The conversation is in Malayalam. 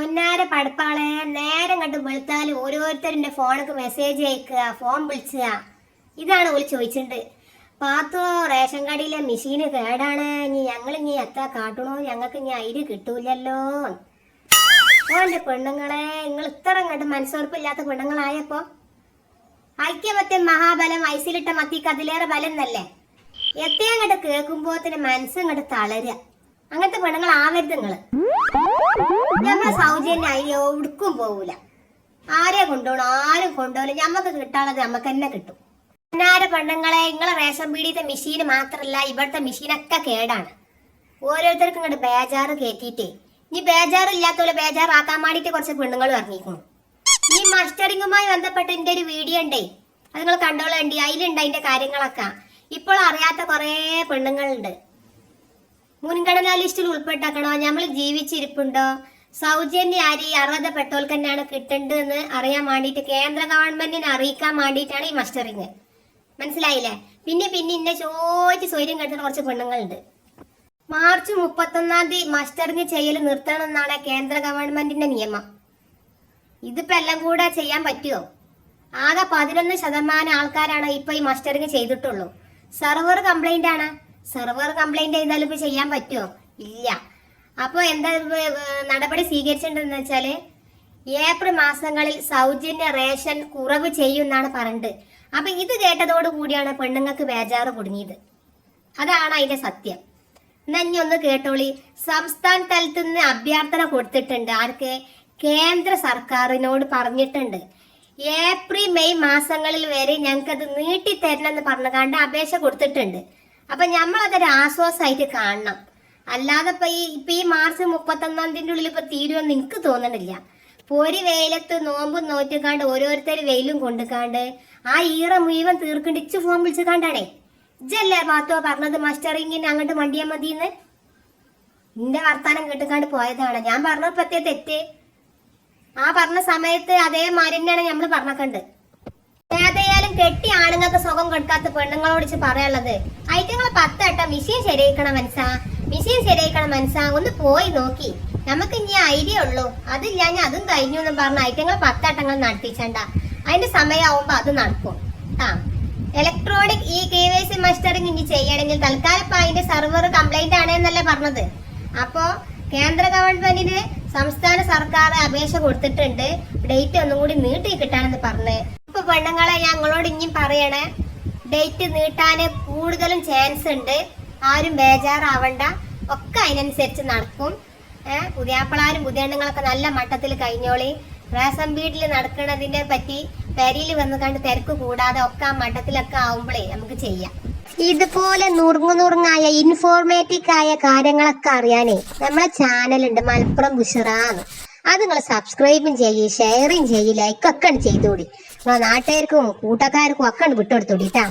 പൊന്നാര പടപ്പാളെ നേരം കണ്ട് വെളുത്താൽ ഓരോരുത്തരുടെ ഫോണൊക്കെ മെസ്സേജ് അയക്കുക ഫോൺ വിളിച്ചുക ഇതാണ് ഓൾ ചോദിച്ചിട്ടുണ്ട് പാത്തോ റേഷൻ കടയിലെ മെഷീന് കേടാണ്. ഇനി ഞങ്ങൾ ഇനി എത്ര കാട്ടണോ? ഞങ്ങൾക്ക് ഇനി അയിര് കിട്ടൂലല്ലോ. ഓന്റെ പെണ്ണുങ്ങളെ നിങ്ങൾ ഇത്ര കണ്ട് മനസ്സുറപ്പില്ലാത്ത പെണ്ണുങ്ങളായപ്പോ? ഐക്യമത്യം മഹാബലം ഐസിലിട്ട മത്തിക്ക് അതിലേറെ ബലം എന്നല്ലേ? എത്രയും അങ്ങോട്ട് മനസ്സും കണ്ട് തളരുക അങ്ങനത്തെ പെണ്ണുങ്ങൾ ആവരുത് നിങ്ങൾ ഞമ്മളെ അയ്യോ എവിടേക്കും പോകൂല ആരെ കൊണ്ടുപോകണം ആരും കൊണ്ടുപോകില്ല ഞമ്മക്ക് കിട്ടാനുള്ളത് ഞമ്മക്ക് തന്നെ കിട്ടും. പിന്നാരെ പെണ്ണുങ്ങളെ ഇങ്ങളെ റേഷൻ പീടിയത്തെ മെഷീൻ മാത്രല്ല ഇവിടുത്തെ മെഷീനൊക്കെ കേടാണ്. ഓരോരുത്തർക്കും ഇങ്ങോട്ട് ബേജാറ് കയറ്റിയിട്ടേ ഇനി ബേജാറില്ലാത്തവരെ ബേജാറാക്കാൻ വേണ്ടിയിട്ട് കുറച്ച് പെണ്ണുങ്ങൾ ഇറങ്ങിക്കുന്നു ഈ മസ്റ്ററിങ്ങുമായി ബന്ധപ്പെട്ട് എന്റെ ഒരു വീഡിയോ ഉണ്ടേ. അത് നിങ്ങൾ കണ്ടോളേണ്ടി അതിലുണ്ട് അതിന്റെ കാര്യങ്ങളൊക്കെ. ഇപ്പോൾ അറിയാത്ത കുറേ പെണ്ണുങ്ങളുണ്ട്. മുൻഗണനാ ലിസ്റ്റിൽ ഉൾപ്പെട്ടാക്കണോ? നമ്മൾ ജീവിച്ചിരിപ്പുണ്ടോ? സൗജന്യ അരി അർഹതപ്പെട്ടവർക്ക് തന്നെയാണ് കിട്ടേണ്ടതെന്ന് അറിയാൻ വേണ്ടിയിട്ട് കേന്ദ്ര ഗവൺമെന്റിനെ അറിയിക്കാൻ വേണ്ടിയിട്ടാണ് ഈ മസ്റ്ററിങ്. മനസ്സിലായില്ലേ? പിന്നെ പിന്നെ ഇന്നെ ചോദിച്ച് സ്വൈര്യം കെട്ടുന്ന കുറച്ച് പെണ്ണുങ്ങളുണ്ട്. മാർച്ച് മുപ്പത്തൊന്നാം തീയതി മസ്റ്ററിങ് ചെയ്യൽ നിർത്തണം എന്നാണ് കേന്ദ്ര ഗവൺമെന്റിന്റെ നിയമം. ഇതിപ്പോ എല്ലാം കൂടെ ചെയ്യാൻ പറ്റുമോ ആകെ പതിനൊന്ന് ശതമാനം ആൾക്കാരാണ് ഇപ്പൊ ഈ മസ്റ്ററിങ് ചെയ്തിട്ടുള്ളൂ. സെർവർ കംപ്ലൈന്റ് ആണ്. സെർവർ കംപ്ലൈന്റ് ചെയ്താൽ ഇപ്പൊ ചെയ്യാൻ പറ്റുമോ ഇല്ല. അപ്പോൾ എന്താ നടപടി സ്വീകരിച്ചിട്ടുണ്ടെന്ന് വെച്ചാൽ ഏപ്രിൽ മാസങ്ങളിൽ സൗജന്യ റേഷൻ കുറവ് ചെയ്യും എന്നാണ് പറഞ്ഞത് അപ്പൊ ഇത് കേട്ടതോട് കൂടിയാണ് പെണ്ണുങ്ങൾക്ക് ബേജാറ് കുടുങ്ങിയത് അതാണ് അതിന്റെ സത്യം. ഇനി ഒന്ന് കേട്ടോളി. സംസ്ഥാന തലത്തിൽ നിന്ന് അഭ്യർത്ഥന കൊടുത്തിട്ടുണ്ട്. ആർക്ക്? കേന്ദ്ര സർക്കാരിനോട് പറഞ്ഞിട്ടുണ്ട്. ഏപ്രിൽ മെയ് മാസങ്ങളിൽ വരെ ഞങ്ങൾക്കത് നീട്ടിത്തരണം എന്ന് പറഞ്ഞുകൊണ്ട് അപേക്ഷ കൊടുത്തിട്ടുണ്ട്. അപ്പൊ നമ്മളതൊരു ആശ്വാസമായിട്ട് കാണണം. അല്ലാതെ ഇപ്പൊ ഈ ഇപ്പൊ ഈ മാർച്ച് മുപ്പത്തൊന്നാം തീയതി ഉള്ളിൽ ഇപ്പൊ തീരുമെന്ന് എനിക്ക് തോന്നണില്ല. പൊരി വെയിലത്ത് നോമ്പ് നോറ്റിക്കാണ്ട് ഓരോരുത്തർ വെയിലും കൊണ്ടുക്കാണ്ട് ആ ഈറ മുഴുവൻ തീർക്കണ്ടിച്ച് ഫോൺ വിളിച്ചു കാണ്ടാണേ ഇജല്ലേ പാത്തോ പറഞ്ഞത് മസ്റ്ററിങ്ങിന് അങ്ങോട്ട് മണ്ടിയാ മതിയെന്ന് നിന്റെ വർത്താനം കേട്ടുകാണ്ട് പോയതാണ്. ഞാൻ പറഞ്ഞത് പ്രത്യേക തെറ്റ്. ആ പറഞ്ഞ സമയത്ത് അതേമാതിരി തന്നെയാണ് നമ്മൾ പറഞ്ഞക്കണ്ട് ഏതായാലും കെട്ടി ആണുങ്ങൾക്ക് സുഖം കൊടുക്കാത്ത പെണ്ണുങ്ങളോട് പറയാനുള്ളത്? ഐറ്റങ്ങളെ പത്തട്ട മിഷീൻ ശരിയാക്കണം മനസ്സാ. മിഷീൻ ശരിയാക്കണം മനസ്സാ. ഒന്ന് പോയി നോക്കി. നമുക്ക് ഇനി ഐഡിയ ഉള്ളൂ. അതില്ല ഞാൻ അതും കഴിഞ്ഞു എന്ന് പറഞ്ഞ ഐറ്റങ്ങൾ പത്തട്ടങ്ങൾ നടത്തിച്ചണ്ട. അതിന്റെ സമയമാവുമ്പോ അത് നടക്കും. ആ. Electronic E K Y C mustering ഇനി ചെയ്യണമെങ്കിൽ തൽക്കാലം അതിന്റെ സെർവർ കംപ്ലൈന്റ് ആണ് എന്നല്ലേ പറഞ്ഞത്. അപ്പോ കേന്ദ്ര ഗവൺമെന്റിന് സംസ്ഥാന സർക്കാർ അപേക്ഷ കൊടുത്തിട്ടുണ്ട്. ഡേറ്റ് ഒന്നും കൂടി നീട്ടി കിട്ടാനെന്ന് പറഞ്ഞ്. ഇപ്പൊ പെണ്ണുങ്ങളെ ഞങ്ങളോട് ഇനിയും പറയണേ. ഡേറ്റ് നീട്ടാൻ കൂടുതലും ചാൻസ് ഉണ്ട്. ആരും ബേജാറാവണ്ട. ഒക്കെ അതിനനുസരിച്ച് നടക്കും. ഏഹ് പുതിയാപ്പിളാരും പുതിയണ്ണങ്ങളൊക്കെ നല്ല മട്ടത്തിൽ കഴിഞ്ഞോളി. റേഷൻ വീട്ടിൽ നടക്കുന്നതിനെ പറ്റി പെരിയിൽ വന്ന് കണ്ട് തിരക്ക് കൂടാതെ ഒക്കെ ആ മട്ടത്തിലൊക്കെ ആവുമ്പോഴേ നമുക്ക് ചെയ്യാം. ഇതുപോലെ നുറുങ്ങു നുറുങ്ങായ ഇൻഫോർമേറ്റീവ് ആയ കാര്യങ്ങളൊക്കെ അറിയാനേ നമ്മളെ ചാനലുണ്ട് മലപ്പുറം ബുഷറാന്ന്. അത് നിങ്ങൾ സബ്സ്ക്രൈബും ചെയ്യ് ഷെയറും ചെയ്യ് ലൈക്കൊക്കെ ചെയ്തോടി. നിങ്ങളെ നാട്ടുകാർക്കും കൂട്ടക്കാർക്കും ഒക്കെ വിട്ടുകൊടുത്തോടി കേട്ടാ